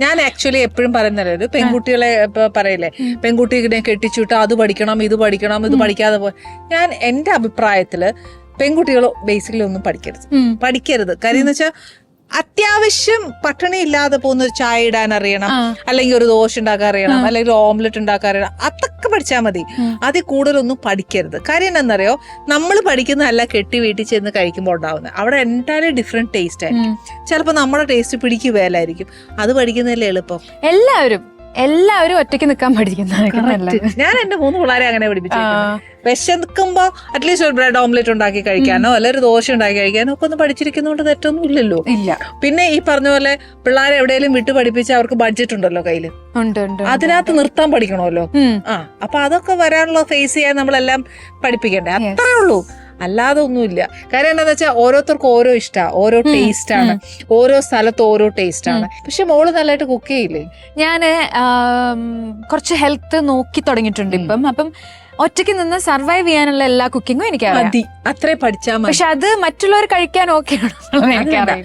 ഞാൻ ആക്ച്വലി എപ്പോഴും പറയുന്നില്ല ഒരു പെൺകുട്ടികളെ ഇപ്പൊ പറയില്ലേ പെൺകുട്ടികളെ കെട്ടിച്ചുവിട്ട് അത് പഠിക്കണം ഇത് പഠിക്കണം ഇത് പഠിക്കാതെ പോ. ഞാൻ എന്റെ അഭിപ്രായത്തിൽ പെൺകുട്ടികൾ ബേസിക്കലി ഒന്നും പഠിക്കരുത്. പഠിക്കരുത്. കാര്യം എന്ന് വെച്ചാൽ അത്യാവശ്യം പട്ടിണി ഇല്ലാതെ പോകുന്ന ഒരു ചായ ഇടാൻ അറിയണം. അല്ലെങ്കിൽ ഒരു ദോശ ഉണ്ടാക്കാൻ അറിയണം. അല്ലെങ്കിൽ ഓംലെറ്റ് ഉണ്ടാക്കാൻ അറിയണം. അതൊക്കെ പഠിച്ചാൽ മതി. അതിൽ കൂടുതലൊന്നും പഠിക്കരുത്. കാര്യം എന്താണെന്നറിയോ നമ്മൾ പഠിക്കുന്നതല്ല കെട്ടി വീട്ടിൽ ചെന്ന് കഴിക്കുമ്പോൾ ഉണ്ടാവുന്നത്. അവിടെ എന്തായാലും ഡിഫറെന്റ് ടേസ്റ്റ് ആയിരിക്കും. ചിലപ്പോൾ നമ്മുടെ ടേസ്റ്റ് പിടിക്കുകയല്ലായിരിക്കും അത് പഠിക്കുന്നതല്ലേ എളുപ്പം? എല്ലാവരും എല്ലാവരും ഒറ്റയ്ക്ക് നിൽക്കാൻ പഠിക്കുന്നതാണ് ഞാൻ എന്റെ മൂന്ന് പിള്ളേരെ അങ്ങനെ പഠിപ്പിച്ചു. വിശക്കുമ്പോ അറ്റ്ലീസ്റ്റ് ഒരു ബ്രെഡ് ഓംലെറ്റ് ഉണ്ടാക്കി കഴിക്കാനോ അല്ലെങ്കിൽ ഒരു ദോശ ഉണ്ടാക്കി കഴിക്കാനോ ഒക്കെ ഒന്ന് പഠിച്ചിരിക്കുന്നതുകൊണ്ട് തെറ്റൊന്നും ഇല്ലല്ലോ. ഇല്ല. പിന്നെ ഈ പറഞ്ഞ പോലെ പിള്ളേരെ എവിടെയെങ്കിലും വിട്ടു പഠിപ്പിച്ച് അവർക്ക് ബഡ്ജറ്റ് ഉണ്ടല്ലോ കയ്യിൽ. ഉണ്ട് ഉണ്ട് ഉണ്ട്. അതിനകത്ത് നിർത്താൻ പഠിക്കണമല്ലോ. ആ അപ്പൊ അതൊക്കെ വരാനുള്ള ഫേസ് ചെയ്യാൻ നമ്മളെല്ലാം പഠിപ്പിക്കണ്ടേ? അത്രേ ഉള്ളൂ. അല്ലാതെ ഒന്നുമില്ല. കാര്യം എന്താന്ന് വെച്ചാൽ ഓരോരുത്തർക്കും ഓരോ ഇഷ്ടമാണ് ഓരോ ടേസ്റ്റ് ആണ് ഓരോ സ്ഥലത്ത് ഓരോ ടേസ്റ്റ് ആണ് പക്ഷെ മോൾ നല്ലതായിട്ട് കുക്ക് ചെയ്യില്ലേ? ഞാൻ കുറച്ച് ഹെൽത്ത് നോക്കി തുടങ്ങിയിട്ടുണ്ട് ഇപ്പം. അപ്പം ഒറ്റയ്ക്ക് നിന്ന് സർവൈവ് ചെയ്യാനുള്ള എല്ലാ കുക്കിങ്ങും എനിക്കറിയാം. മതി. അത്രേ പഠിച്ചാൽ പക്ഷെ അത് മറ്റുള്ളവർ കഴിക്കാൻ ഓക്കെ ആണോ എനിക്കറിയില്ല.